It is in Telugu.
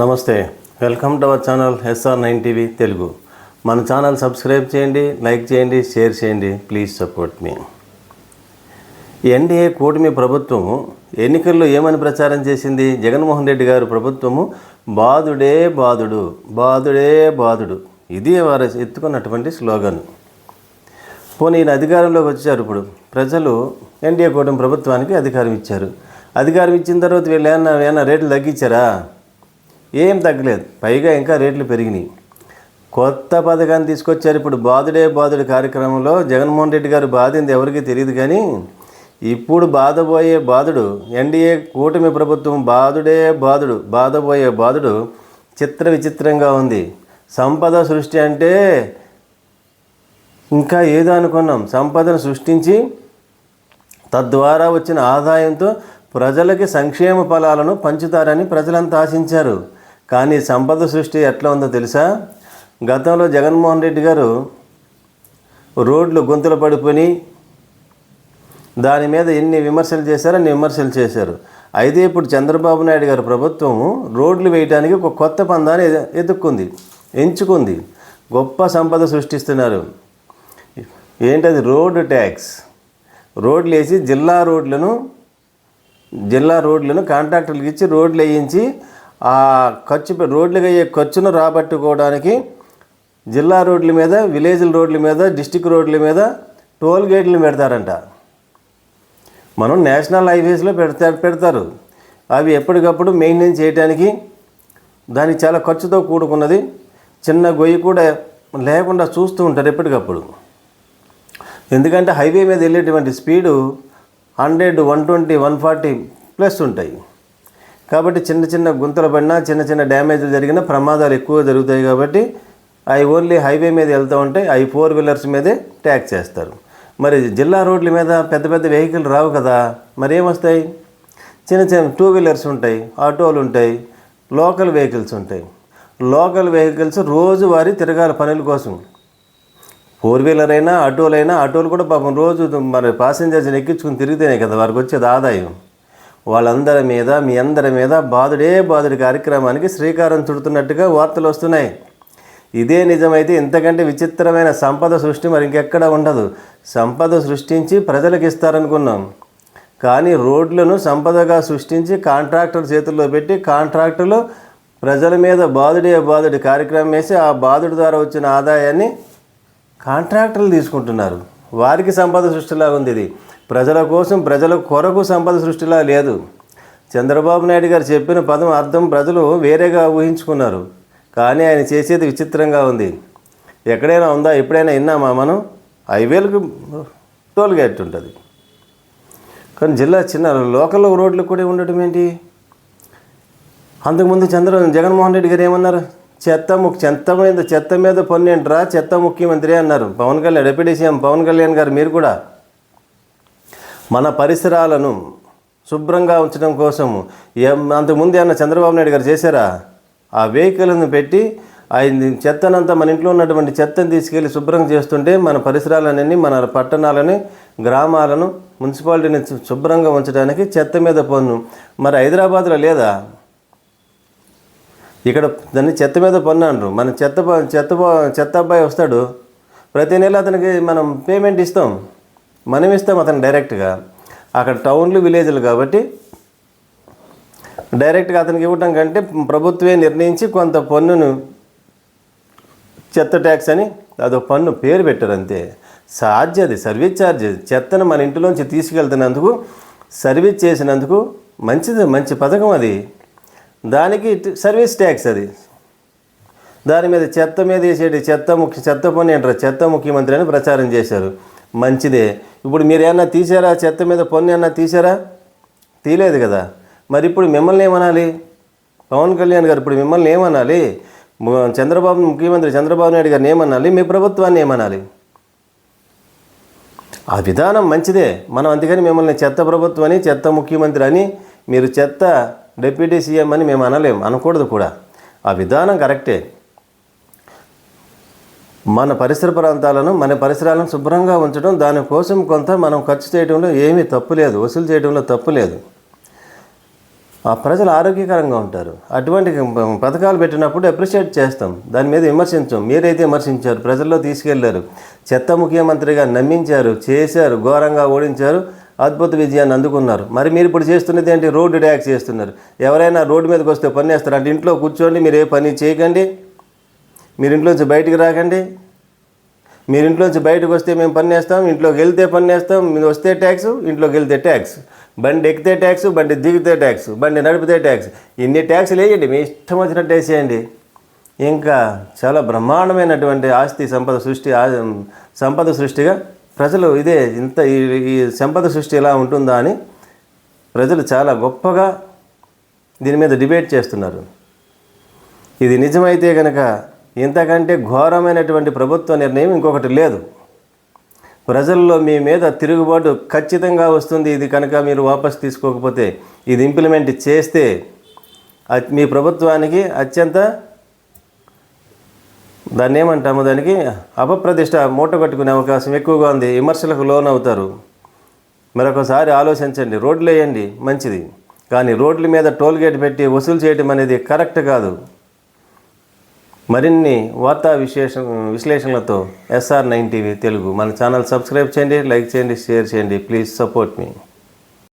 నమస్తే welcome to our channel SR nine TV Telugu. మన ఛానల్ సబ్స్క్రైబ్ చేయండి లైక్ చేయండి షేర్ చేయండి ప్లీజ్ సపోర్ట్ మీ. ఎన్డీఏ కూటమి ప్రభుత్వము ఎన్నికల్లో ఏమని ప్రచారం చేసింది? జగన్మోహన్ రెడ్డి గారు ప్రభుత్వము బాదుడే బాధుడు బాదుడే బాదుడు. ఇది వారు ఎత్తుకున్నటువంటి స్లోగన్. పోనీ ఈయన అధికారంలోకి వచ్చారు ఇప్పుడు. ప్రజలు ఎన్డీఏ కూటమి ప్రభుత్వానికి అధికారం ఇచ్చారు. అధికారం ఇచ్చిన తర్వాత వీళ్ళు ఏమన్నా ఏమన్నా రేట్లు తగ్గించారా? ఏం తగ్గలేదు. పైగా ఇంకా రేట్లు పెరిగినాయి. కొత్త పథకాన్ని తీసుకొచ్చారు ఇప్పుడు బాధుడే బాధుడు కార్యక్రమంలో జగన్మోహన్ రెడ్డి గారు బాధింది ఎవరికీ తెలియదు కానీ ఇప్పుడు బాధపోయే బాధుడు ఎన్డీఏ కూటమి ప్రభుత్వం బాధుడే బాధుడు బాధపోయే బాధుడు చిత్ర విచిత్రంగా ఉంది. సంపద సృష్టి అంటే ఇంకా ఏదో అనుకున్నాం. సంపదను సృష్టించి తద్వారా వచ్చిన ఆదాయంతో ప్రజలకి సంక్షేమ ఫలాలను పంచుతారని ప్రజలంతా ఆశించారు. కానీ సంపద సృష్టి ఎట్లా ఉందో తెలుసా? గతంలో జగన్మోహన్ రెడ్డి గారు రోడ్లు గుంతలు పడిపోయి దాని మీద ఎన్ని విమర్శలు చేశారో అన్ని విమర్శలు చేశారు. అయితే ఇప్పుడు చంద్రబాబు నాయుడు గారి ప్రభుత్వం రోడ్లు వేయడానికి ఒక కొత్త పందాన్ని ఎదుక్కుంది ఎంచుకుంది. గొప్ప సంపద సృష్టిస్తున్నారు. ఏంటది? Road tax. రోడ్లు వేసి జిల్లా రోడ్లను జిల్లా రోడ్లను కాంట్రాక్టర్లకు ఇచ్చి రోడ్లు వేయించి ఆ ఖర్చు రోడ్లకు అయ్యే ఖర్చును రాబట్టుకోవడానికి జిల్లా రోడ్ల మీద విలేజ్ల రోడ్ల మీద డిస్టిక్ రోడ్ల మీద టోల్ గేట్లు పెడతారంట. మనం నేషనల్ హైవేస్లో పెడతా పెడతారు. అవి ఎప్పటికప్పుడు మెయింటైన్ చేయడానికి దానికి చాలా ఖర్చుతో కూడుకున్నది. చిన్న గొయ్యి కూడా లేకుండా చూస్తూ ఉంటారు ఎప్పటికప్పుడు. ఎందుకంటే హైవే మీద వెళ్ళేటువంటి speed hundred one twenty one forty plus ఉంటాయి. కాబట్టి చిన్న చిన్న గుంతలు పడినా చిన్న చిన్న డ్యామేజ్లు జరిగినా ప్రమాదాలు ఎక్కువ జరుగుతాయి కాబట్టి అవి ఓన్లీ హైవే మీద వెళ్తూ ఉంటే అవి ఫోర్ వీలర్స్ మీదే ట్యాక్ చేస్తారు. మరి జిల్లా రోడ్ల మీద పెద్ద పెద్ద వెహికల్ రావు కదా మరి ఏమొస్తాయి? చిన్న చిన్న టూ వీలర్స్ ఉంటాయి ఆటోలు ఉంటాయి లోకల్ వెహికల్స్ ఉంటాయి. లోకల్ వెహికల్స్ రోజువారీ తిరగాల పనుల కోసం. ఫోర్ వీలర్ అయినా ఆటోలైనా ఆటోలు కూడా పాపం రోజు మరి పాసెంజర్స్ని ఎక్కించుకుని తిరిగితేనే కదా వారికి వచ్చేది ఆదాయం. వాళ్ళందరి మీద మీ అందరి మీద బాధుడే బాధుడి కార్యక్రమానికి శ్రీకారం చుడుతున్నట్టుగా వార్తలు వస్తున్నాయి. ఇదే నిజమైతే ఇంతకంటే విచిత్రమైన సంపద సృష్టి మరి ఇంకెక్కడ ఉండదు. సంపద సృష్టించి ప్రజలకు ఇస్తారనుకున్నాం. కానీ రోడ్లను సంపదగా సృష్టించి కాంట్రాక్టర్ చేతుల్లో పెట్టి కాంట్రాక్టులు ప్రజల మీద బాధుడే బాధుడి కార్యక్రమం వేసి ఆ బాధుడి ద్వారా వచ్చిన ఆదాయాన్ని కాంట్రాక్టర్లు తీసుకుంటున్నారు. వారికి సంపద సృష్టిలాగా ఉంది ఇది. ప్రజల కోసం ప్రజల కొరకు సంపద సృష్టిలా లేదు. చంద్రబాబు నాయుడు గారు చెప్పిన పదం అర్థం ప్రజలు వేరేగా ఊహించుకున్నారు. కానీ ఆయన చేసేది విచిత్రంగా ఉంది. ఎక్కడైనా ఉందా? ఎప్పుడైనా విన్నామా మనం? హైవేలకు టోల్ గేట్ ఉంటుంది. కానీ జిల్లా చిన్న లోకల్ రోడ్లు కూడా ఉండటం ఏంటి? అంతకుముందు చంద్ర జగన్మోహన్ రెడ్డి గారు ఏమన్నారు? చెత్త ముక్ చెత్త మీద చెత్త మీద పన్ను పన్నెండురా చెత్త ముఖ్యమంత్రి అన్నారు. పవన్ కళ్యాణ్ డిప్యూటీ సీఎం పవన్ కళ్యాణ్ గారు మీరు కూడా మన పరిసరాలను శుభ్రంగా ఉంచడం కోసం అంతకుముందు ఏమన్నా చంద్రబాబు నాయుడు గారు చేశారా? ఆ వెహికల్ని పెట్టి ఆయన చెత్తనంతా మన ఇంట్లో ఉన్నటువంటి చెత్తను తీసుకెళ్ళి శుభ్రం చేస్తుంటే మన పరిసరాలన్నీ మన పట్టణాలని గ్రామాలను మున్సిపాలిటీని శుభ్రంగా ఉంచడానికి చెత్త మీద పన్ను. మరి హైదరాబాద్లో లేదా? ఇక్కడ దాన్ని చెత్త మీద పన్ను అంటారు. మన చెత్త చెత్త చెత్త అబ్బాయి వస్తాడు. ప్రతి నెల అతనికి మనం పేమెంట్ ఇస్తాం. మనం ఇస్తాం అతను డైరెక్ట్గా. అక్కడ టౌన్లు విలేజ్లు కాబట్టి డైరెక్ట్గా అతనికి ఇవ్వటం కంటే ప్రభుత్వమే నిర్ణయించి కొంత పన్నును చెత్త ట్యాక్స్ అని అదో పన్ను పేరు పెట్టారు అంతే ఛార్జ్ అది సర్వీస్ ఛార్జ్. చెత్తను మన ఇంటిలోంచి తీసుకెళ్తున్నందుకు సర్వీస్ చేసినందుకు మంచిది మంచి పథకం అది. దానికి సర్వీస్ ట్యాక్స్ అది. దాని మీద చెత్త మీద వేసేటి చెత్త ముఖ్య చెత్త పన్ను అంటారు. చెత్త ముఖ్యమంత్రి అని ప్రచారం చేశారు. మంచిదే. ఇప్పుడు మీరు ఏమన్నా తీసారా చెత్త మీద పన్ను ఏమన్నా తీసారా తీలేదు కదా. మరి ఇప్పుడు మిమ్మల్ని ఏమనాలి? పవన్ కళ్యాణ్ గారు ఇప్పుడు మిమ్మల్ని ఏమనాలి? చంద్రబాబు ముఖ్యమంత్రి చంద్రబాబు నాయుడు గారిని ఏమనాలి? మీ ప్రభుత్వాన్ని ఏమనాలి? ఆ విధానం మంచిదే. మనం అందుకని మిమ్మల్ని చెత్త ప్రభుత్వం అని చెత్త ముఖ్యమంత్రి అని మీరు చెత్త డిప్యూటీ సీఎం అని మేము అనలేం అనకూడదు కూడా. ఆ విధానం కరెక్టే. మన పరిసర ప్రాంతాలను మన పరిసరాలను శుభ్రంగా ఉంచడం దానికోసం కొంత మనం ఖర్చు చేయడంలో ఏమీ తప్పు లేదు వసూలు చేయడంలో తప్పు లేదు. ఆ ప్రజలు ఆరోగ్యకరంగా ఉంటారు. అటువంటి పథకాలు పెట్టినప్పుడు అప్రిషియేట్ చేస్తాం. దాని మీద విమర్శించాం. మీరైతే విమర్శించారు ప్రజల్లో తీసుకెళ్ళారు. చెత్త ముఖ్యమంత్రిగా నమ్మించారు చేశారు ఘోరంగా ఓడించారు అద్భుత విజయాన్ని అందుకున్నారు. మరి మీరు ఇప్పుడు చేస్తున్నది ఏంటి? రోడ్డు ట్యాక్స్ చేస్తున్నారు. ఎవరైనా రోడ్డు మీదకి వస్తే పని చేస్తారు. అంటే ఇంట్లో కూర్చోండి మీరు ఏ పని చేయకండి. మీరు ఇంట్లోంచి బయటికి రాకండి. మీరు ఇంట్లోంచి బయటకు వస్తే మేము పని వేస్తాం ఇంట్లోకి వెళ్తే పని మీరు వస్తే ట్యాక్స్ ఇంట్లోకి వెళ్తే ట్యాక్స్. బండి ఎక్కితే ట్యాక్స్ బండి దిగితే ట్యాక్స్ బండి నడిపితే ట్యాక్స్. ఇన్ని ట్యాక్స్లు వేయండి మీ ఇష్టం వచ్చినట్టు వేసేయండి. ఇంకా చాలా బ్రహ్మాండమైనటువంటి ఆస్తి సంపద సృష్టి ఆ- సంపద సృష్టిగా ప్రజలు ఇదే ఇంత ఈ- ఈ సంపద సృష్టి ఎలా ఉంటుందా అని ప్రజలు చాలా గొప్పగా దీని మీద డిబేట్ చేస్తున్నారు. ఇది నిజమైతే కనుక ఇంతకంటే ఘోరమైనటువంటి ప్రభుత్వ నిర్ణయం ఇంకొకటి లేదు. ప్రజల్లో మీ మీద తిరుగుబాటు ఖచ్చితంగా వస్తుంది. ఇది కనుక మీరు వాపస్ తీసుకోకపోతే ఇది ఇంప్లిమెంట్ చేస్తే మీ ప్రభుత్వానికి అత్యంత దాన్ని ఏమంటాము? దానికి అపప్రతిష్ట మూట కట్టుకునే అవకాశం ఎక్కువగా ఉంది. విమర్శలకు లోనవుతారు. మరొకసారి ఆలోచించండి. రోడ్లు వేయండి మంచిది. కానీ రోడ్ల మీద టోల్ గేట్ పెట్టి వసూలు చేయడం అనేది కరెక్ట్ కాదు. మరిన్ని వార్తా విశేష విశ్లేషణలతో ఎస్ఆర్ నైన్ టీవీ తెలుగు. మన ఛానల్ సబ్స్క్రైబ్ చేయండి లైక్ చేయండి షేర్ చేయండి. Please support me